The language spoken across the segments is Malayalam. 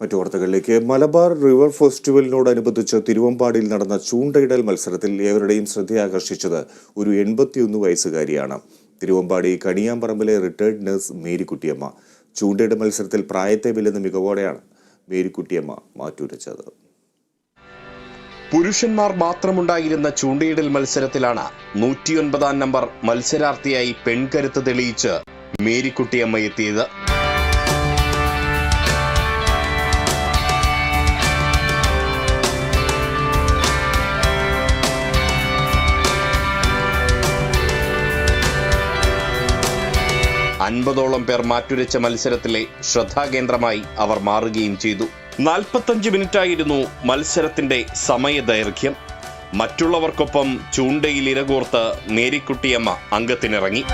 മറ്റു വാർത്തകളിലേക്ക്. മലബാർ റിവർ ഫെസ്റ്റിവലിനോടനുബന്ധിച്ച് തിരുവമ്പാടിയിൽ നടന്ന ചൂണ്ടയിടൽ മത്സരത്തിൽ ഏവരുടെയും ശ്രദ്ധയാകർഷിച്ചത് ഒരു എൺപത്തിയൊന്ന് വയസ്സുകാരിയാണ്. തിരുവമ്പാടി കണിയാമ്പറമ്പിലെ റിട്ടയർഡ് നഴ്സ് മേരിക്കുട്ടിയമ്മ ചൂണ്ടയിടൽ മത്സരത്തിൽ പ്രായത്തെ വെല്ലുന്ന മികവോടെയാണ് മേരിക്കുട്ടിയമ്മ മാറ്റുരച്ചത്. പുരുഷന്മാർ മാത്രമുണ്ടായിരുന്ന ചൂണ്ടയിടൽ മത്സരത്തിലാണ് നൂറ്റിയൊൻപതാം നമ്പർ മത്സരാർത്ഥിയായി പെൺകരുത്ത് തെളിയിച്ച് മേരിക്കുട്ടിയമ്മ എത്തിയത്. അൻപതോളം പേർ മാറ്റുരച്ച മത്സരത്തിലെ ശ്രദ്ധാകേന്ദ്രമായി അവർ മാറുകയും ചെയ്തു. നാൽപ്പത്തഞ്ച് മിനിറ്റായിരുന്നു മത്സരത്തിന്റെ സമയദൈർഘ്യം. മറ്റുള്ളവർക്കൊപ്പം ചൂണ്ടയിൽ ഇരകോർത്ത് മേരിക്കുട്ടിയമ്മ അംഗത്തിനിറങ്ങി.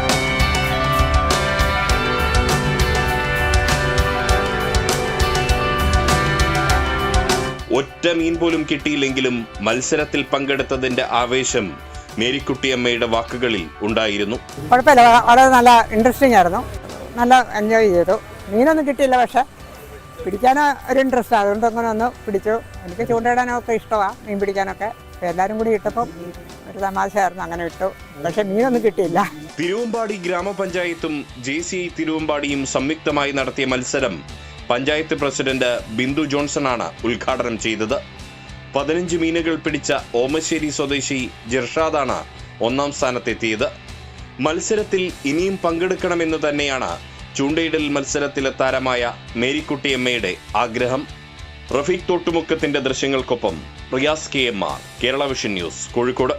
ഒറ്റ മീൻ പോലും കിട്ടിയില്ലെങ്കിലും മത്സരത്തിൽ പങ്കെടുത്തതിന്റെ ആവേശം മേരിക്കുട്ടിയമ്മയുടെ വാക്കുകളിൽ ഉണ്ടായിരുന്നു. കുഴപ്പമില്ല. വളരെ നല്ല ഇൻട്രസ്റ്റിംഗ് ആയിരുന്നു. നല്ല എൻജോയ് ചെയ്തു. മീനൊന്നും കിട്ടിയില്ല പക്ഷെ പിടിക്കാൻ ഒരു ഇൻട്രസ്റ്റ് അതുകൊണ്ട് അങ്ങനെ ഒന്ന് പിടിച്ചു. എനിക്ക് ചൂണ്ടയിടാനൊക്കെ ഇഷ്ടമാണ് മീൻ പിടിക്കാനൊക്കെ. എല്ലാവരും കൂടി ഇട്ടപ്പം ഒരു തമാശയായിരുന്നു. അങ്ങനെ ഇട്ടു. പക്ഷെ മീനൊന്നും കിട്ടിയില്ല. തിരുവമ്പാടി ഗ്രാമപഞ്ചായത്തും ജെ സി തിരുവമ്പാടിയും സംയുക്തമായി നടത്തിയ മത്സരം പഞ്ചായത്ത് പ്രസിഡന്റ് ബിന്ദു ജോൺസൺ ആണ് ഉദ്ഘാടനം ചെയ്തത്. പതിനഞ്ച് മീനുകൾ പിടിച്ച ഓമശ്ശേരി സ്വദേശി ജിർഷാദാണ് ഒന്നാം സ്ഥാനത്തെത്തിയത്. മത്സരത്തിൽ ഇനിയും പങ്കെടുക്കണമെന്ന് തന്നെയാണ് ചൂണ്ടയിടൽ മത്സരത്തിലെ താരമായ മേരിക്കുട്ടിയമ്മയുടെ ആഗ്രഹം. റഫീഖ് തോട്ടുമുക്കത്തിന്റെ ദൃശ്യങ്ങൾക്കൊപ്പം Riyas K M R Kerala vision news Kozhikode.